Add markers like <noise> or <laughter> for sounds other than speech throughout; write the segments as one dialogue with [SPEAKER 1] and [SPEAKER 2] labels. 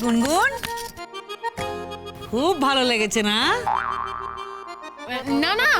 [SPEAKER 1] গুনগুন। খুব ভালো লেগেছে না?
[SPEAKER 2] না না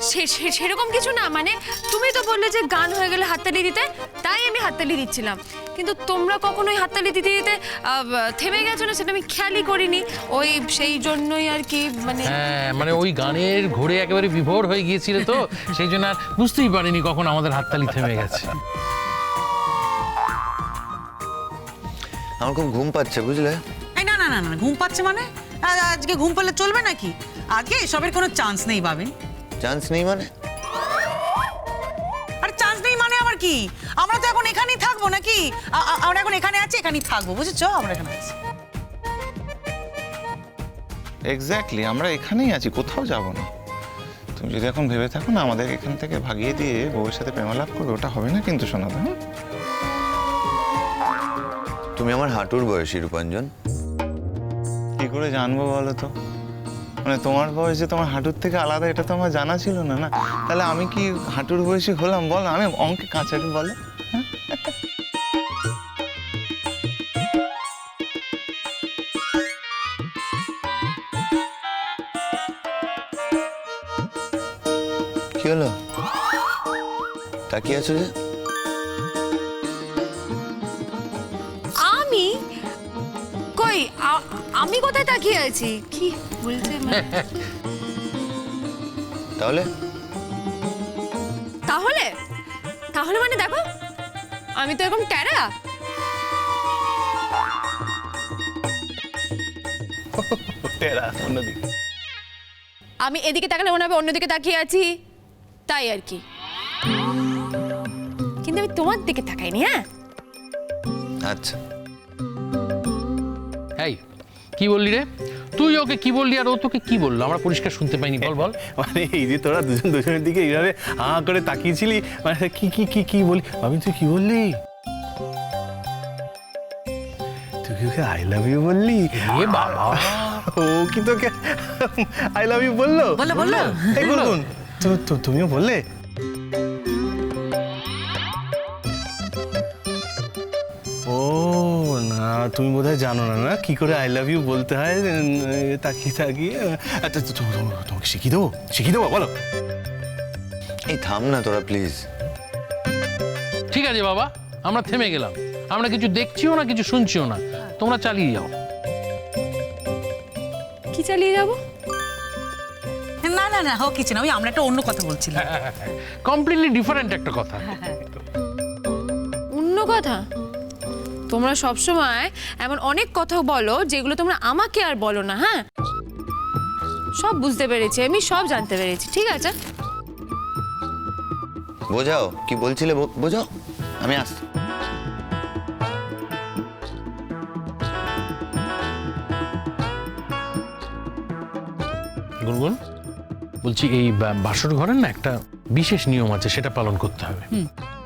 [SPEAKER 2] সে সে- সেরকম কিছু না। মানে তুমি তো বললে যে গান হয়ে গেলে হাততালি দিতে তাই আমি হাততালি দিচ্ছিলাম। কিন্তু তোমরা কখনোই হাততালি দিতে দিতে আহ, থেমে গেছো না সেটা আমি খেয়ালই করিনি। ওই সেই জন্যই আর কি মানে
[SPEAKER 3] হ্যাঁ মানে ওই গানের ঘোরে একেবারে বিভোর হয়ে গিয়েছিল তো <laughs> সেই জন্য আর বুঝতেই পারিনি কখন আমাদের হাততালি থেমে গেছে।
[SPEAKER 4] আমার খুব ঘুম পাচ্ছে বুঝলে?
[SPEAKER 1] এই না না না না ঘুম পাচ্ছে মানে? আ- আজকে ঘুম পেলে চলবে নাকি? আজকে এসবের কোনো চান্স নেই পাবেন
[SPEAKER 4] চান্স নেই মানে?
[SPEAKER 1] আর চান্স নেই মানে আবার কি? আমরা তো এখন এখানেই থাকব নাকি? আ- আ- আমরা এখন এখানে আছি এখানেই থাকব বুঝেছ? আমরা এখানে আছি।
[SPEAKER 5] এক্স্যাক্টলি আমরা এখানেই আছি কোথাও যাব না। তুমি যদি এখন ভেবে থাকো না আমাদের এখান থেকে ভাগিয়ে দিয়ে বউয়ের সাথে প্রেমালাপ করবে ওটা হবে না কিন্তু শোনাবে হ্যাঁ
[SPEAKER 4] তুমি আমার হাঁটুর বয়সী রূপাঞ্জন।
[SPEAKER 5] কি করে জানব বলো তো? মানে তোমার বয়স যে তোমার হাঁটুর থেকে আলাদা এটা তো আমার জানা ছিল না না? তাহলে আমি কি হাঁটুর বয়সী হলাম? বল আমি অঙ্কে কাঁচাটি বলো।
[SPEAKER 4] কি হলো? তাকিয়ে আছো যে?
[SPEAKER 2] আমি কোথায় তাকিয়ে আছি? কি বলছে?
[SPEAKER 4] তাহলে?
[SPEAKER 2] তাহলে? তাহলে মানে দেখো আমি তো এরকম ট্যারা।
[SPEAKER 5] টেরা অন্যদিকে।
[SPEAKER 2] আমি এদিকে তাকালে মনে হবে অন্যদিকে তাকিয়ে আছি। তাই আর কি। কিন্তু আমি তোমার দিকে তাকাইনি হ্যাঁ?
[SPEAKER 4] আচ্ছা।
[SPEAKER 3] এই কি বললি রে? তুই ওকে কি বললি আর ও তোকে কি বলল? আমরা পরিষ্কার শুনতে পাইনি বল বল। <laughs>
[SPEAKER 6] মানে এই যে তোরা দুজন দুজনের দিকে এইভাবে হা করে তাকিয়েছিলি মানে কি কি কি কি বলি? আমি তুই কি বললি? তুই ওকে আই লাভ ইউ বললি?
[SPEAKER 3] এ বাবা।
[SPEAKER 6] ও কি তোকে আই লাভ ইউ বলল?
[SPEAKER 1] বলল বলল।
[SPEAKER 6] এই তো তুমিও বললে? তুমি বোধহয় জানো না না? কি করে আই লাভ ইউ বলতে হয় তাকিয়ে তাকিয়ে? আচ্ছা তো- তো- তো- তোমাকে শিখিয়ে দেবো? শিখিয়ে দেবো বলো।
[SPEAKER 4] এই থাম না তোরা প্লিজ
[SPEAKER 3] ঠিক আছে বাবা আমরা থেমে গেলাম। আমরা কিছু দেখছিও না কিছু শুনছিও না। তোমরা চালিয়ে যাও।
[SPEAKER 2] কি চালিয়ে যাব?
[SPEAKER 1] না না না হোক কিছু না ওই আমরা একটা অন্য কথা বলছিলাম।
[SPEAKER 3] কমপ্লিটলি ডিফারেন্ট একটা কথা।
[SPEAKER 2] অন্য কথা? তোমরা সব সময় এমন অনেক কথা বলো যেগুলো তোমরা আমাকে আর বলো না হ্যাঁ? সব বুঝতে পেরেছি আমি সব জানতে পেরেছি ঠিক আছে?
[SPEAKER 4] বোঝাও কি বলছিলে বোঝাও আমি আসছি
[SPEAKER 3] গুনগুন বলছি এই বা- বাসর ঘরের না একটা বিশেষ নিয়ম আছে সেটা পালন করতে হবে।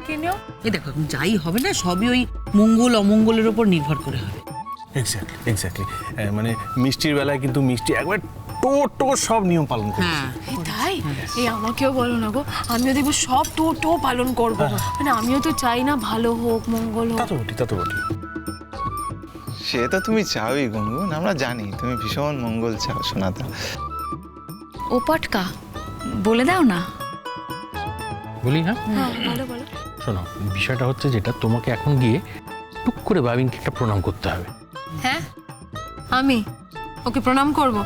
[SPEAKER 2] কি
[SPEAKER 1] এই দেখো যাই হবে না সবই ওই মঙ্গল অমঙ্গলের উপর নির্ভর করে হবে।
[SPEAKER 6] এক্স্যাক্টলি এক্স্যাক্টলি মানে মিষ্টির বেলায় কিন্তু মিষ্টি একবার টো টো সব নিয়ম পালন করে
[SPEAKER 1] হ্যাঁ
[SPEAKER 2] তাই? এই আমাকেও বলো না গো আমিও দেখব সব টো টো পালন করব। মানে আমিও তো চাই না ভালো হোক মঙ্গল
[SPEAKER 6] তা তো বটি তা তো বটি
[SPEAKER 5] সে তো তুমি চাওই গুনগুন আমরা জানি তুমি ভীষণ মঙ্গল চাও শোনাতা
[SPEAKER 7] ও পটকা বলে দাও না।
[SPEAKER 3] বলি হ্যাঁ?
[SPEAKER 2] হ্যাঁ ভালো বলো।
[SPEAKER 3] শোনো বিষয়টা হচ্ছে যেটা তোমাকে এখন গিয়ে করে বাবিনকে একটা প্রণাম করতে হবে।
[SPEAKER 2] হ্যাঁ? আমি? ওকে প্রণাম করব?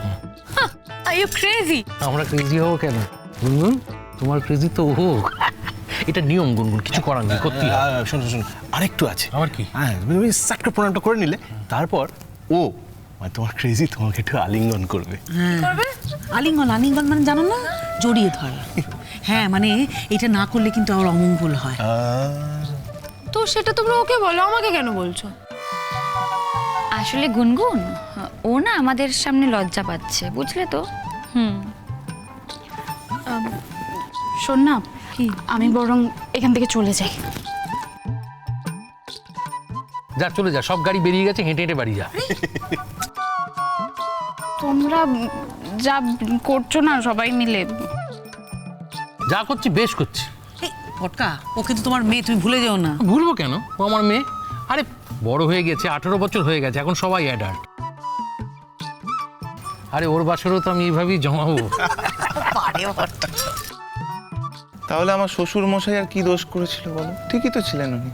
[SPEAKER 2] আই ইউ ক্রেজি
[SPEAKER 3] আমরা ক্রেজি হব কেন? গুনগুন তোমার ক্রেজি তো ও। এটা নিয়ম গুনগুন কিছু করার নেই।
[SPEAKER 6] আহ, শোনো শোনো আরেকটু আছে।
[SPEAKER 3] আমার কি?
[SPEAKER 6] হ্যাঁ তুমি তুমি সাকটা প্রণামটা করে নিলে তারপর ও মানে তোমার ক্রেজি তোমাকে একটু আলিঙ্গন করবে। করবে?
[SPEAKER 1] আলিঙ্গন আলিঙ্গন মানে জানো না? জড়িয়ে ধরা। <laughs> হ্যাঁ মানে এটা না করলে কিন্তু আমার অমঙ্গল হয়।
[SPEAKER 2] তো সেটা তোমরা ওকে বলো আমাকে কেন বলছো?
[SPEAKER 7] আসলে গুনগুন ও না আমাদের সামনে লজ্জা পাচ্ছে বুঝলে তো? হুম। শোন না কি? আমি বরং এখান থেকে চলে যাই।
[SPEAKER 3] যা চলে যা সব গাড়ি বেরিয়ে গেছে হেঁটে হেঁটে বাড়ি যা।
[SPEAKER 7] তোমরা যা করছ না সবাই মিলে।
[SPEAKER 3] যা করছি বেশ করছি।
[SPEAKER 1] পটকা? ও কিন্তু তোমার মেয়ে তুমি ভুলে যেও না।
[SPEAKER 3] ভুলবো কেন? ও আমার মেয়ে? আরে বড় হয়ে গেছে আঠেরো বছর হয়ে গেছে এখন সবাই অ্যাডাল্ট আরে ওর বাসরও তো আমি এইভাবেই জমাবো।
[SPEAKER 5] তাহলে আমার শ্বশুর মশাই আর কি দোষ করেছিল বলো? ঠিকই তো ছিলেন উনি।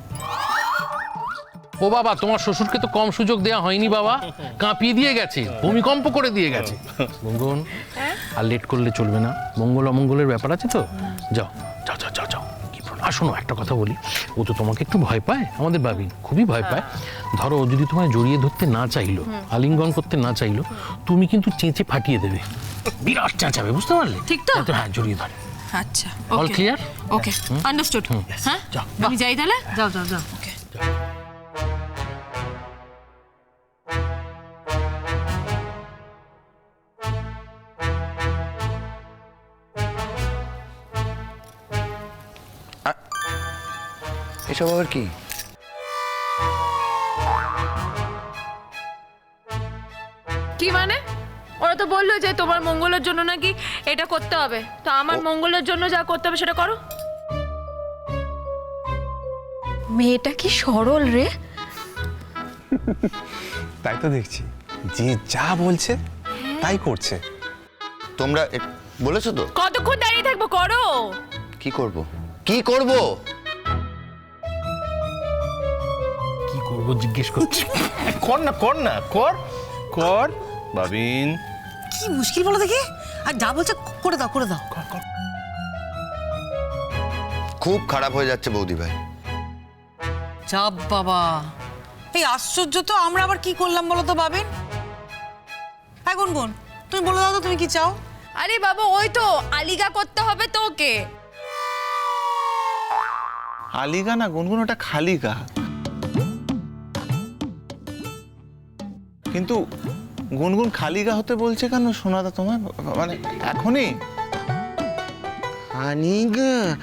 [SPEAKER 3] ও বাবা তোমার শ্বশুরকে তো কম সুযোগ দেওয়া হয়নি বাবা। কাঁপিয়ে দিয়ে গেছে ভূমিকম্প করে দিয়ে গেছে। মঙ্গল আর লেট করলে চলবে না। মঙ্গল অমঙ্গলের ব্যাপার আছে তো? যাও। শোনো একটা কথা বলি। ও তো তোমাকে একটু ভয় পায় আমাদের বাবি খুবই ভয় পায়। ধরো ও যদি তোমায় জড়িয়ে ধরতে না চাইলো আলিঙ্গন করতে না চাইলো তুমি কিন্তু চেঁচে ফাটিয়ে দেবে। বিরাট চেঁচাবে বুঝতে পারলে?
[SPEAKER 2] ঠিক তো?
[SPEAKER 3] হ্যাঁ জড়িয়ে ধরে।
[SPEAKER 2] আচ্ছা
[SPEAKER 3] অল ক্লিয়ার
[SPEAKER 2] ওকে আন্ডারস্টুড হ্যাঁ?
[SPEAKER 3] যাও।
[SPEAKER 2] আমি যাই তাহলে?
[SPEAKER 1] যাও যাও যাও।
[SPEAKER 4] এসব আবার কি?
[SPEAKER 2] কি মানে? ওরা তো বলল যে তোমার মঙ্গলের জন্য নাকি এটা করতে হবে। তো আমার মঙ্গলের জন্য যা করতে হবে সেটা করো।
[SPEAKER 8] মেয়েটা কি সরল রে?
[SPEAKER 9] তাই তো দেখছি। যে যা বলছে তাই করছে।
[SPEAKER 4] তোমরা এ- বলেছ তো?
[SPEAKER 2] কতক্ষণ দাঁড়িয়ে থাকব? করো।
[SPEAKER 4] কি করব? কি করব?
[SPEAKER 3] করব জিজ্ঞেস করছি।
[SPEAKER 6] কর না কর না কর কর। বাবিন।
[SPEAKER 1] কি মুশকিল বলো দেখি? আর যা বলছে করে দাও করে দাও।
[SPEAKER 4] খুব খারাপ হয়ে যাচ্ছে বৌদি ভাই।
[SPEAKER 1] যা বাবা। এই আশ্চর্য তো আমরা আবার কি করলাম বলো তো ভাবেন হ্যাঁ গুনগুন তুমি বলে দাও তো তুমি কি চাও?
[SPEAKER 2] আরে বাবা ওই তো আলিগা করতে হবে তোকে।
[SPEAKER 5] আলিগা না গুনগুন ওটা খালিগা। কিন্তু গুনগুন খালিগা হতে বলছে কেন? সোনাদা তোমার মানে এখনই?
[SPEAKER 4] আনিগা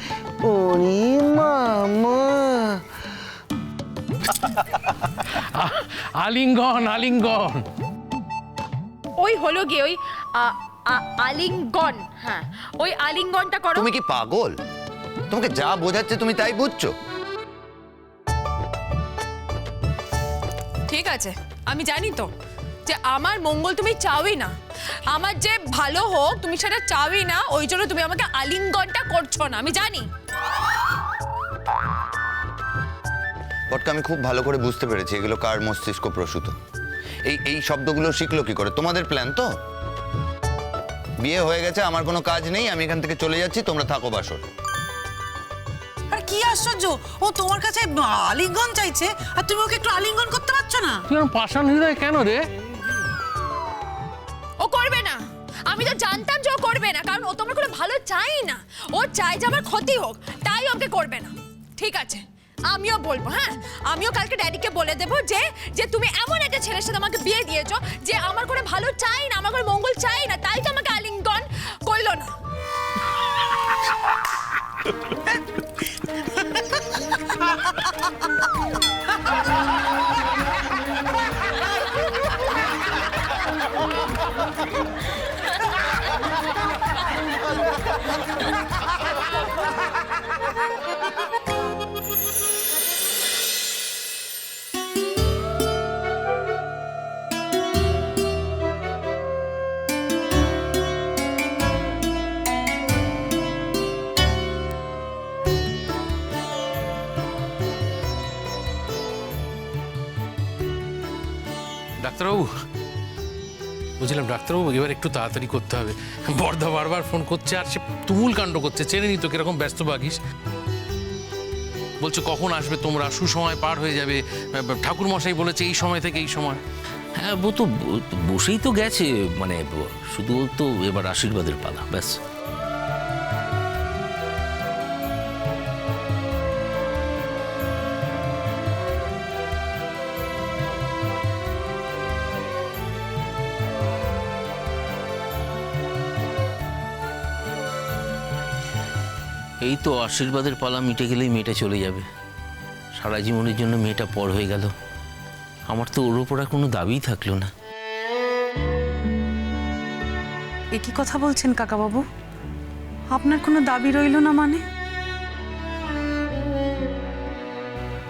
[SPEAKER 4] ওরে মামা।
[SPEAKER 3] আলিঙ্গন আলিঙ্গন।
[SPEAKER 2] ওই হলো গিয়ে ওই আ- আ- আলিঙ্গন হ্যাঁ। ওই আলিঙ্গনটা করো।
[SPEAKER 4] তুমি কি পাগল? তোমাকে যা বোঝাচ্ছে তুমি তাই বুঝছ।
[SPEAKER 2] ঠিক আছে, আমি জানি তো যে আমার মঙ্গল তুমি চাওই না। আমার যে ভালো হোক, তুমি সেটা চাওই না, ওই জন্য তুমি আমাকে আলিঙ্গনটা করছ না, আমি জানি।
[SPEAKER 4] পটকা আমি খুব ভালো করে বুঝতে পেরেছি এগুলো কার মস্তিষ্ক প্রসূত। এই এই শব্দগুলো শিখলো কি করে? তোমাদের প্ল্যান তো? বিয়ে হয়ে গেছে, আমার কোনো কাজ নেই, আমি এখান থেকে চলে যাচ্ছি, তোমরা থাকো বাসর।
[SPEAKER 1] কি আশ্চর্য? ও তোমার কাছে আলিঙ্গন চাইছে আর তুমি ওকে একটু আলিঙ্গন করতে পারছ না?
[SPEAKER 3] তুই আমার পাষাণ হৃদয় কেন রে?
[SPEAKER 2] ও করবে না। আমি তো জানতাম যে ও করবে না কারণ ও তোমার কোনো ভালো চাই না। ও চাই যে আমার ক্ষতি হোক তাই ওকে করবে না। ঠিক আছে আমিও বলব হ্যাঁ? আমিও কালকে ড্যাডিকে বলে দেবো যে যে তুমি এমন একটা ছেলের সাথে আমাকে বিয়ে দিয়েছ যে আমার কোনো ভালো চাই না আমার কোনো মঙ্গল চাই না তাই তো আমাকে আলিঙ্গন করল না। Ha ha ha ha ha!
[SPEAKER 3] ডাক্তারবাবু। বুঝলাম ডাক্তারবাবু, এবার একটু তাড়াতাড়ি করতে হবে। বর্দা বারবার ফোন করছে আর সে তুমুল কাণ্ড করছে। চেনে নি তো কীরকম ব্যস্ত বাগিস বলছে, কখন আসবে তোমরা? সুসময় পার হয়ে যাবে। ঠাকুর মশাই বলেছে, এই সময় থেকে এই সময়।
[SPEAKER 10] হ্যাঁ ও তো বসেই তো গেছে। মানে শুধু তো এবার আশীর্বাদের পালা, ব্যাস। এই তো আশীর্বাদের পালা মিটে গেলেই মেয়েটা চলে যাবে। সারা জীবনের জন্য মেয়েটা পর হয়ে গেল। আমার তো ওর ওপর কোনো দাবিই থাকল না।
[SPEAKER 1] এ কি কথা বলছেন কাকাবাবু? আপনার কোনো দাবি রইল না মানে?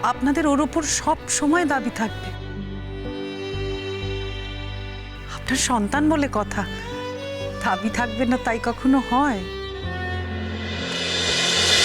[SPEAKER 1] আপনাদের ওর ওপর সব সময় দাবি থাকবে।
[SPEAKER 11] আপনার সন্তান বলে কথা। দাবি থাকবে না তাই কখনো হয়?